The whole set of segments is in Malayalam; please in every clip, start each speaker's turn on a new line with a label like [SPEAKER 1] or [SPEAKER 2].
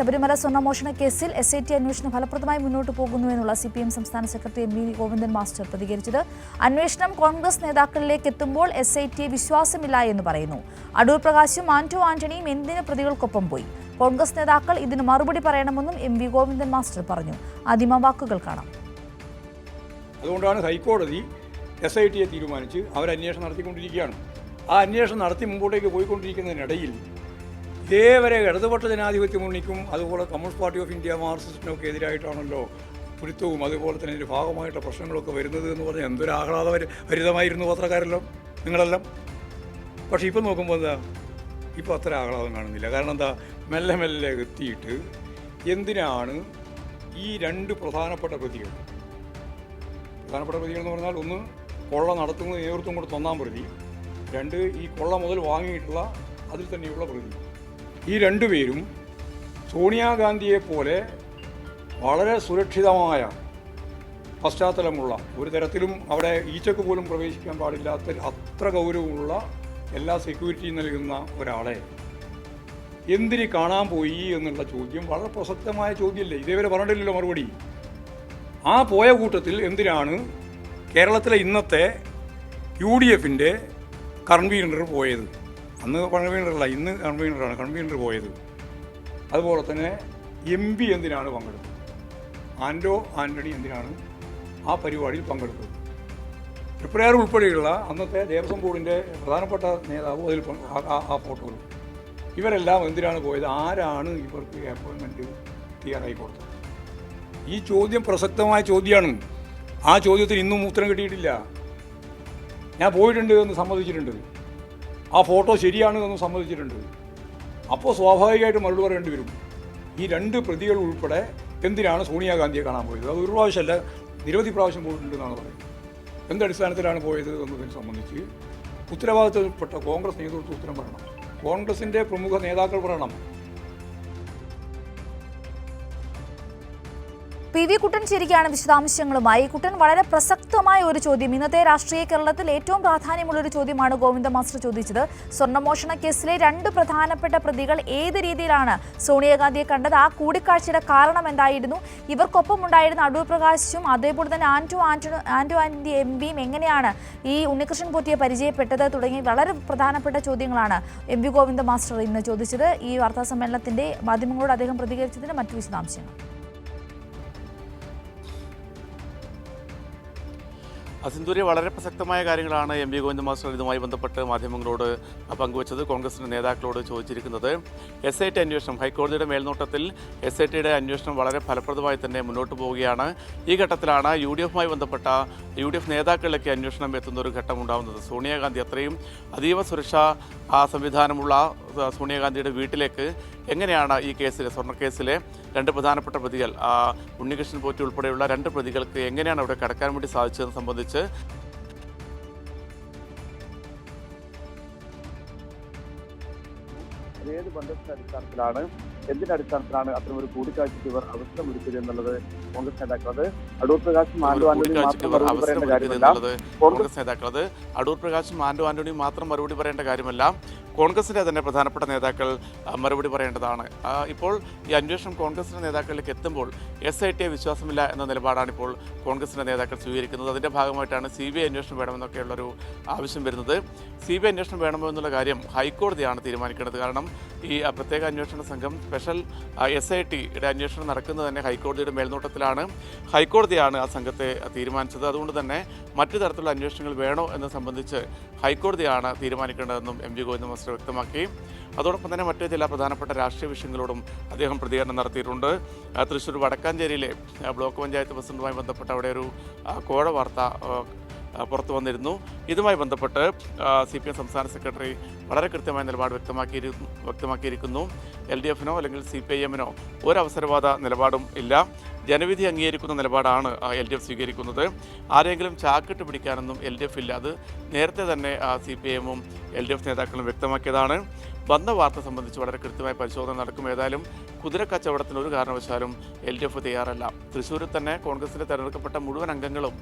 [SPEAKER 1] ശബരിമല സ്വർണമോഷണ കേസിൽ എസ് ഐ ടി അന്വേഷണം ഫലപ്രദമായി മുന്നോട്ട് പോകുന്നുവെന്നുള്ള സി പി എം സംസ്ഥാന secretary M V Govindan master പ്രതികരിച്ചത്. അന്വേഷണം കോൺഗ്രസ് നേതാക്കളിലേക്ക് എത്തുമ്പോൾ എസ് ഐ ടി വിശ്വാസമില്ല എന്ന് പറയുന്നു. അടൂർ പ്രകാശും ആന്റോ ആന്റണിയും എന്തിന് പ്രതികൾക്കൊപ്പം പോയി? കോൺഗ്രസ് നേതാക്കൾ ഇതിന് മറുപടി പറയണമെന്നും എം വി ഗോവിന്ദൻ മാസ്റ്റർ പറഞ്ഞു. ആദിമ വാക്കുകൾ കാണാം.
[SPEAKER 2] അതുകൊണ്ടാണ് ഹൈക്കോടതി എസ് ഐ ടിയെ തീരുമാനിച്ച് അവർ അന്വേഷണം നടത്തിക്കൊണ്ടിരിക്കുകയാണ്. ആ അന്വേഷണം നടത്തി മുമ്പോട്ടേക്ക് പോയിക്കൊണ്ടിരിക്കുന്നതിനിടയിൽ ഇതേവരെ ഇടതുപക്ഷ ജനാധിപത്യ മുന്നണിക്കും അതുപോലെ കമ്മ്യൂണിസ്റ്റ് പാർട്ടി ഓഫ് ഇന്ത്യ മാർക്സിസ്റ്റിനും ഒക്കെ എതിരായിട്ടാണല്ലോ പുരുത്തവും അതുപോലെ തന്നെ ഇതിന്റെ ഭാഗമായിട്ട് പ്രശ്നങ്ങളൊക്കെ വരുന്നത് എന്ന് പറഞ്ഞാൽ എന്തൊരു ആഹ്ലാദഭരിതമായിരുന്നു പത്രക്കാരെല്ലാം നിങ്ങളെല്ലാം. പക്ഷേ ഇപ്പം നോക്കുമ്പോൾ എന്താ ഇപ്പോൾ അത്ര ആഹ്ലാദം കാണുന്നില്ല. കാരണം എന്താ മെല്ലെ മെല്ലെ എത്തിയിട്ട് എന്തിനാണ് ഈ രണ്ട് പ്രധാനപ്പെട്ട പ്രതികൾ? പ്രധാനപ്പെട്ട പ്രതികൾ എന്ന് പറഞ്ഞാൽ ഒന്ന് കൊള്ള നടത്തുന്നത് നേതൃത്വം കൊടുത്ത ഒന്നാം പ്രതി രണ്ട് ഈ കൊള്ള മുതൽ വാങ്ങിയിട്ടുള്ള അതിൽ തന്നെയുള്ള പ്രതി. ഈ രണ്ടുപേരും സോണിയാഗാന്ധിയെ പോലെ വളരെ സുരക്ഷിതമായ പശ്ചാത്തലമുള്ള ഒരു തരത്തിലും അവിടെ ഈച്ചക്ക് പോലും പ്രവേശിക്കാൻ പാടില്ലാത്ത അത്ര ഗൗരവമുള്ള എല്ലാ സെക്യൂരിറ്റിയും നൽകുന്ന ഒരാളെ എന്തിന് കാണാൻ പോയി എന്നുള്ള ചോദ്യം വളരെ പ്രസക്തമായ ചോദ്യമല്ലേ? ഇതേവരെ പറഞ്ഞിട്ടില്ലല്ലോ മറുപടി. ആ പോയ കൂട്ടത്തിൽ എന്തിനാണ് കേരളത്തിലെ ഇന്നത്തെ യു ഡി എഫിന്റെ കൺവീനർ പോയത്? അന്ന് കൺവീനറല്ല ഇന്ന് കൺവീനറാണ് കൺവീനർ പോയത്. അതുപോലെ തന്നെ എം പി എന്തിനാണ് പങ്കെടുത്തത്? ആൻഡോ ആന്റണി എന്തിനാണ് ആ പരിപാടിയിൽ പങ്കെടുത്തത്? ട്രിപ്പിളയാർ ഉൾപ്പെടെയുള്ള അന്നത്തെ ദേവസ്വം ബോർഡിന്റെ പ്രധാനപ്പെട്ട നേതാവ് അതിൽ ആ- ഫോട്ടോയിൽ. ഇവരെല്ലാം എന്തിനാണ് പോയത്? ആരാണ് ഇവർക്ക് അപ്പോയിൻമെന്റ് തയ്യാറായി കൊടുത്തത്? ഈ ചോദ്യം പ്രസക്തമായ ചോദ്യമാണ്. ആ ചോദ്യത്തിന് ഇന്നും ഉത്തരം കിട്ടിയിട്ടില്ല. ഞാൻ പോയിട്ടുണ്ട് എന്ന് സമ്മതിച്ചിട്ടുണ്ട്. ആ ഫോട്ടോ ശരിയാണ് എന്ന് സമ്മതിച്ചിട്ടുണ്ട്. അപ്പോൾ സ്വാഭാവികമായിട്ട് മറുപടി പറയേണ്ടി വരും. ഈ രണ്ട് പ്രതികൾ ഉൾപ്പെടെ എന്തിനാണ് സോണിയാഗാന്ധിയെ കാണാൻ പോയത്? അത് ഒരു പ്രാവശ്യമല്ല നിരവധി പ്രാവശ്യം പോയിട്ടുണ്ടെന്നാണ് പറയുന്നത്. എന്തടിസ്ഥാനത്തിലാണ് പോയത് എന്നതിനെ സംബന്ധിച്ച് ഉത്തരവാദിത്തപ്പെട്ട കോൺഗ്രസ് നേതൃത്വം ഉത്തരം പറയണം. കോൺഗ്രസിന്റെ പ്രമുഖ നേതാക്കൾ പറയണം.
[SPEAKER 1] പി വി കുട്ടൻ ചേരുകയാണ് വിശദാംശങ്ങളുമായി. കുട്ടൻ വളരെ പ്രസക്തമായ ഒരു ചോദ്യം. ഇന്നത്തെ രാഷ്ട്രീയ കേരളത്തിൽ ഏറ്റവും പ്രാധാന്യമുള്ള ഒരു ചോദ്യമാണ് ഗോവിന്ദ മാസ്റ്റർ ചോദിച്ചത്. സ്വർണമോഷണ കേസിലെ രണ്ട് പ്രധാനപ്പെട്ട പ്രതികൾ ഏത് രീതിയിലാണ് സോണിയാഗാന്ധിയെ കണ്ടത്? ആ കൂടിക്കാഴ്ചയുടെ കാരണം എന്തായിരുന്നു? ഇവർക്കൊപ്പം ഉണ്ടായിരുന്ന അടൂർ പ്രകാശും അതേപോലെ തന്നെ ആന്റോ ആന്റോ ആന്റോ ആന്റി എം പിയും എങ്ങനെയാണ് ഈ ഉണ്ണികൃഷ്ണൻ പോറ്റിയെ പരിചയപ്പെട്ടത് തുടങ്ങി വളരെ പ്രധാനപ്പെട്ട ചോദ്യങ്ങളാണ് എം വി ഗോവിന്ദ മാസ്റ്റർ ഇന്ന് ചോദിച്ചത്. ഈ വാർത്താ സമ്മേളനത്തിന്റെ മാധ്യമങ്ങളോട് അദ്ദേഹം പ്രതികരിച്ചതിന് മറ്റു വിശദാംശങ്ങൾ.
[SPEAKER 3] അസിന്ദൂരി വളരെ പ്രസക്തമായ കാര്യങ്ങളാണ് എം വി ഗോവിന്ദ മാസ്റ്റർ ഇതുമായി ബന്ധപ്പെട്ട് മാധ്യമങ്ങളോട് പങ്കുവച്ചത് കോൺഗ്രസിന്റെ നേതാക്കളോട് ചോദിച്ചിരിക്കുന്നത്. എസ് ഐ ടി അന്വേഷണം ഹൈക്കോടതിയുടെ മേൽനോട്ടത്തിൽ എസ് ഐ ടിയുടെ അന്വേഷണം വളരെ ഫലപ്രദമായി തന്നെ മുന്നോട്ട് പോവുകയാണ്. ഈ ഘട്ടത്തിലാണ് യു ഡി എഫുമായി ബന്ധപ്പെട്ട യു ഡി എഫ് നേതാക്കളിലേക്ക് അന്വേഷണം എത്തുന്ന ഒരു ഘട്ടം ഉണ്ടാകുന്നത് സോണിയാഗാന്ധി അത്രയും അതീവ സുരക്ഷാ സംവിധാനമുള്ള സോണിയാഗാന്ധിയുടെ വീട്ടിലേക്ക് എങ്ങനെയാണ് ഈ കേസിലെ സ്വർണക്കേസിലെ രണ്ട് പ്രധാനപ്പെട്ട പ്രതികൾ ഉണ്ണികൃഷ്ണൻ പോറ്റി ഉൾപ്പെടെയുള്ള രണ്ട് പ്രതികൾക്ക് എങ്ങനെയാണ് അവിടെ കടക്കാൻ വേണ്ടി സാധിച്ചതെന്ന് സംബന്ധിച്ച്
[SPEAKER 4] ഏത് ബന്ധത്തിന്റെ അടിസ്ഥാനത്തിലാണ് എന്തിന്റെ അടിസ്ഥാനത്തിലാണ് അത്തരം ഒരു കൂടിക്കാഴ്ചയ്ക്ക് ഇവർ അവസരം ഒരുക്കുക എന്നുള്ളത് കോൺഗ്രസ് നേതാക്കൾ അത് അടൂർ പ്രകാശ്
[SPEAKER 3] മാൻഡു
[SPEAKER 4] ആന്റണി
[SPEAKER 3] അവസരം കോൺഗ്രസ് നേതാക്കൾ അത് അടൂർ പ്രകാശ് മാൻഡു ആന്റണി മാത്രം മറുപടി പറയേണ്ട കാര്യമല്ല. കോൺഗ്രസിന്റെ തന്നെ പ്രധാനപ്പെട്ട നേതാക്കൾ മറുപടി പറയേണ്ടതാണ്. ഇപ്പോൾ ഈ അന്വേഷണം കോൺഗ്രസിന്റെ നേതാക്കളിലേക്ക് എത്തുമ്പോൾ എസ് ഐ ടിയെ വിശ്വാസമില്ല എന്ന നിലപാടാണ് ഇപ്പോൾ കോൺഗ്രസിന്റെ നേതാക്കൾ സ്വീകരിക്കുന്നത്. അതിന്റെ ഭാഗമായിട്ടാണ് സി ബി ഐ അന്വേഷണം വേണമെന്നൊക്കെയുള്ളൊരു ആവശ്യം വരുന്നത്. സി ബി ഐ അന്വേഷണം വേണമോ എന്നുള്ള കാര്യം ഹൈക്കോടതിയാണ് തീരുമാനിക്കേണ്ടത്. കാരണം ഈ പ്രത്യേക അന്വേഷണ സംഘം സ്പെഷ്യൽ എസ് ഐ ടിയുടെ അന്വേഷണം നടക്കുന്നത് തന്നെ ഹൈക്കോടതിയുടെ മേൽനോട്ടത്തിലാണ്. ഹൈക്കോടതിയാണ് ആ സംഘത്തെ തീരുമാനിച്ചത്. അതുകൊണ്ട് തന്നെ മറ്റു തരത്തിലുള്ള അന്വേഷണങ്ങൾ വേണോ എന്ന് സംബന്ധിച്ച് ഹൈക്കോടതിയാണ് തീരുമാനിക്കേണ്ടതെന്നും എം വി ഗോവിന്ദ മാസ്റ്റർ വ്യക്തമാക്കി. അതോടൊപ്പം തന്നെ മറ്റു ചില പ്രധാനപ്പെട്ട രാഷ്ട്രീയ വിഷയങ്ങളോടും അദ്ദേഹം പ്രതികരണം നടത്തിയിട്ടുണ്ട്. തൃശ്ശൂർ വടക്കാഞ്ചേരിയിലെ ബ്ലോക്ക് പഞ്ചായത്ത് പ്രസിഡന്റുമായി ബന്ധപ്പെട്ട അവിടെ ഒരു കോഴ വാർത്ത പുറത്തു വന്നിരുന്നു. ഇതുമായി ബന്ധപ്പെട്ട് സി പി എം സംസ്ഥാന സെക്രട്ടറി വളരെ കൃത്യമായ നിലപാട് വ്യക്തമാക്കിയിരിക്കുന്നു വ്യക്തമാക്കിയിരിക്കുന്നു. എൽ ഡി എഫിനോ അല്ലെങ്കിൽ സി പി ഐ എമ്മിനോ ഒരവസരവാദ നിലപാടും ഇല്ല. ജനവിധി അംഗീകരിക്കുന്ന നിലപാടാണ് എൽ ഡി എഫ് സ്വീകരിക്കുന്നത്. ആരെങ്കിലും ചാക്കിട്ട് പിടിക്കാനൊന്നും എൽ ഡി എഫ് ഇല്ല. അത് നേരത്തെ തന്നെ സി പി എമ്മും എൽ ഡി എഫ് നേതാക്കളും വ്യക്തമാക്കിയതാണ്. വന്ന വാർത്ത സംബന്ധിച്ച് വളരെ കൃത്യമായ പരിശോധന നടക്കും. ഏതായാലും കുതിര കച്ചവടത്തിന് ഒരു കാരണവശാലും എൽ ഡി എഫ് തയ്യാറല്ല. തൃശ്ശൂരിൽ തന്നെ കോൺഗ്രസിന്റെ തെരഞ്ഞെടുക്കപ്പെട്ട മുഴുവൻ അംഗങ്ങളും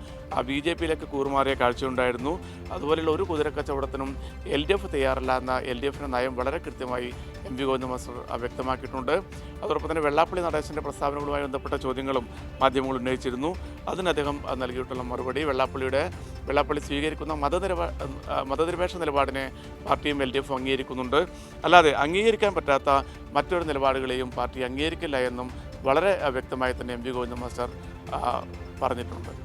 [SPEAKER 3] ബി ജെ പിയിലേക്ക് കൂറുമാറിയ കാഴ്ചയുണ്ടായിരുന്നു. അതുപോലെയുള്ള ഒരു കുതിര കച്ചവടത്തിനും എൽ ഡി എഫ് തയ്യാറല്ല എന്ന എൽ ഡി എഫിന്റെ നയം വളരെ കൃത്യമായി എം വി ഗോവിന്ദ മാസ്റ്റർ വ്യക്തമാക്കിയിട്ടുണ്ട്. അതോടൊപ്പം തന്നെ വെള്ളാപ്പള്ളി നടേശന്റെ പ്രസ്താവനകളുമായി ബന്ധപ്പെട്ട ചോദ്യങ്ങളും മാധ്യമങ്ങൾ ഉന്നയിച്ചിരുന്നു. അതിന് അദ്ദേഹം നൽകിയിട്ടുള്ള മറുപടി വെള്ളാപ്പള്ളിയുടെ വെള്ളാപ്പള്ളി സ്വീകരിക്കുന്ന മതനിരപ മതനിരപേക്ഷ നിലപാടിനെ പാർട്ടിയും എൽ ഡി എഫും അംഗീകരിക്കുന്നുണ്ട്. അല്ലാതെ അംഗീകരിക്കാൻ പറ്റാത്ത മറ്റൊരു നിലപാടുകളെയും പാർട്ടി അംഗീകരിക്കില്ല എന്നും വളരെ വ്യക്തമായി തന്നെ എം വി ഗോവിന്ദ മാസ്റ്റർ പറഞ്ഞിട്ടുണ്ട്.